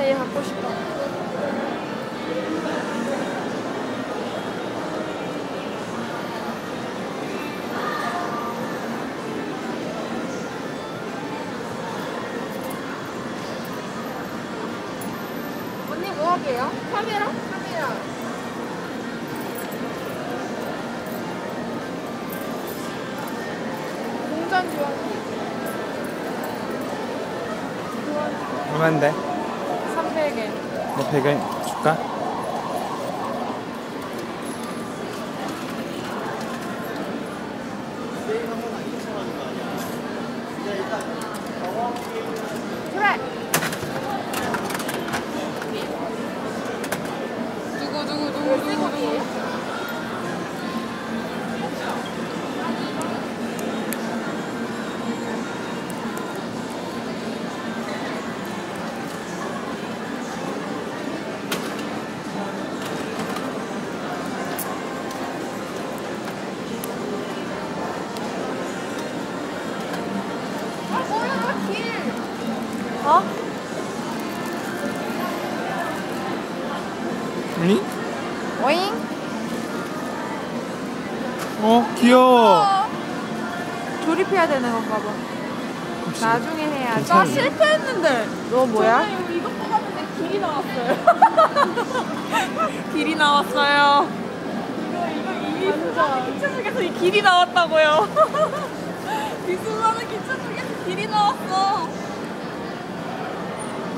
나 얘 갖고 싶어. 언니 뭐 하게요? 카메라? 카메라. 공전. 교환기. 얼마인데? 300엔. 뭐 100원 줄까? 그래. 누구 누구 누구 누구 어? 아니? 오잉? 어 귀여워 조립해야 되는 건가 봐. 나중에 해야지. 나 실패했는데. 너 뭐야? 저는 이거 뽑았는데 길이 나왔어요. 길이 나왔어요. 이거 이거 이 수많은 기차 속에서 이 길이 나왔다고요. 이 수많은 기차 속에서 길이 나왔어.